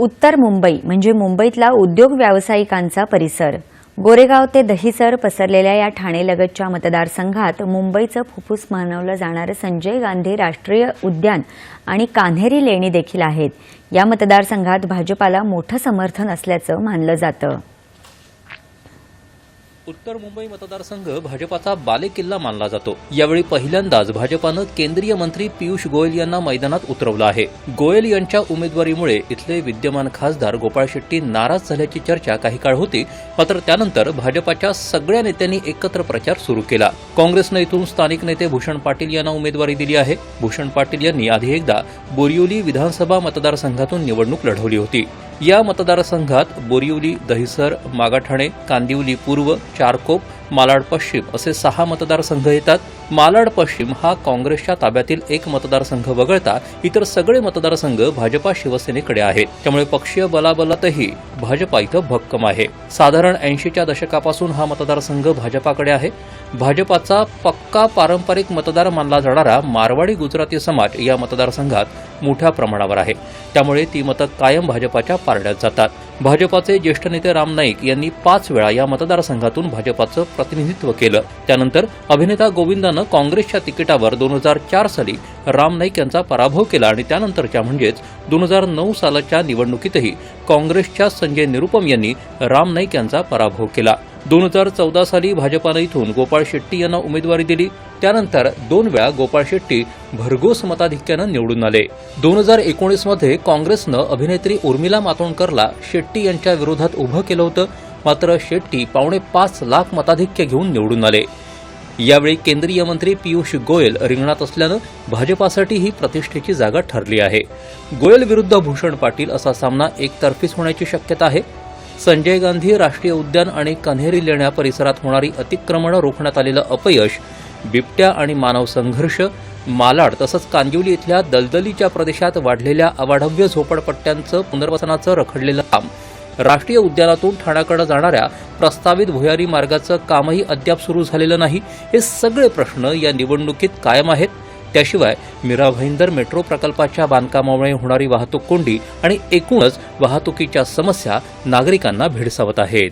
उत्तर मुंबई म्हणजे मुंबईतला उद्योग व्यावसायिकांचा परिसर. गोरेगाव ते दहिसर पसरलेल्या या ठाणेलगतच्या मतदारसंघात मुंबईचं फुफ्फुस मानवलं जाणारं संजय गांधी राष्ट्रीय उद्यान आणि कान्हेरी लेणी देखील आहेत. या मतदारसंघात भाजपाला मोठं समर्थन असल्याचं मानलं जातं. उत्तर मुंबई मतदारसंघ भाजपाचा बालेकिल्ला मानला जातो. यावेळी पहिल्यांदाच भाजपानं केंद्रीय मंत्री पियुष गोयल यांना मैदानात उतरवलं आहे. गोयल यांच्या उमेदवारीमुळे इथले विद्यमान खासदार गोपाळ शेट्टी नाराज झाल्याची चर्चा काही काळ होती मात्र त्यानंतर भाजपाच्या सगळ्या नेत्यांनी एकत्र प्रचार सुरू केला. काँग्रेसनं इथून स्थानिक नेते भूषण पाटील यांना उमेदवारी दिली आहे. भूषण पाटील यांनी आधी एकदा बोरिवली विधानसभा मतदारसंघातून निवडणूक लढवली होती. या मतदारसंघात बोरिवली दहिसर मागाठाणे कांदिवली पूर्व चारकोप मालाड पश्चिम असे सहा मतदारसंघ येतात. मालाड पश्चिम हा काँग्रेसच्या ताब्यातील एक मतदारसंघ वगळता इतर सगळे मतदारसंघ भाजपा शिवसेनेकडे आहेत त्यामुळे पक्षीय बलाबलातही भाजपा इथं भक्कम आहे. साधारण ऐंशीच्या दशकापासून हा मतदारसंघ भाजपाकडे आहे. भाजपाचा पक्का पारंपरिक मतदार मानला जाणारा मारवाडी गुजराती समाज या मतदारसंघात मोठ्या प्रमाणावर आहे. त्यामुळे ती मतं कायम भाजपाच्या पारड्यात जातात. भाजपाचे ज्येष्ठ नेते राम नाईक यांनी पाच वेळा या मतदारसंघातून भाजपाचं प्रतिनिधित्व केलं. त्यानंतर अभिनेता गोविंदानं काँग्रेसच्या तिकिटावर दोन हजार चार साली राम नाईक यांचा पराभव केला आणि त्यानंतरच्या म्हणजेच दोन हजार नऊ सालाच्या निवडणुकीतही काँग्रेसच्या संजय निरुपम यांनी राम नाईक यांचा पराभव केला. दोन हजार चौदा साली भाजपानं इथून गोपाळ शेट्टी यांना उमेदवारी दिली. त्यानंतर दोन वेळा गोपाळ शेट्टी भरघोस मताधिक्यानं निवडून आले. दोन हजार एकोणीसमध्ये काँग्रेसनं अभिनेत्री उर्मिला मातोंडकरला शेट्टी यांच्या विरोधात उभं केलं होतं. मात्र शेट्टी पावणे पाच लाख मताधिक्य घेऊन निवडून आले. यावेळी केंद्रीय मंत्री पियुष गोयल रिंगणात असल्यानं भाजपासाठी ही प्रतिष्ठेची जागा ठरली आहे. गोयल विरुद्ध भूषण पाटील असा सामना एकतर्फीच होण्याची शक्यता आहे. संजय गांधी राष्ट्रीय उद्यान आणि कन्हेरी लेण्या परिसरात होणारी अतिक्रमणं रोखण्यात आलेलं अपयश बिबट्या आणि मानव संघर्ष मालाड तसंच कांदिवली इथल्या दलदलीच्या प्रदेशात वाढलेल्या अवाढव्य झोपडपट्ट्यांचं पुनर्वसनाचं रखडलेलं काम. राष्ट्रीय उद्यानातून ठाण्याकडे जाणाऱ्या प्रस्तावित भुयारी मार्गाचं कामही अद्याप सुरू झालेलं नाही. हे सगळे प्रश्न या निवडणुकीत कायम आहेत. त्याशिवाय मीरा भाईंदर मेट्रो प्रकल्पाच्या बांधकामामुळे होणारी वाहतूक कोंडी आणि एकूणच वाहतुकीच्या समस्या नागरिकांना भेडसावत आहेत.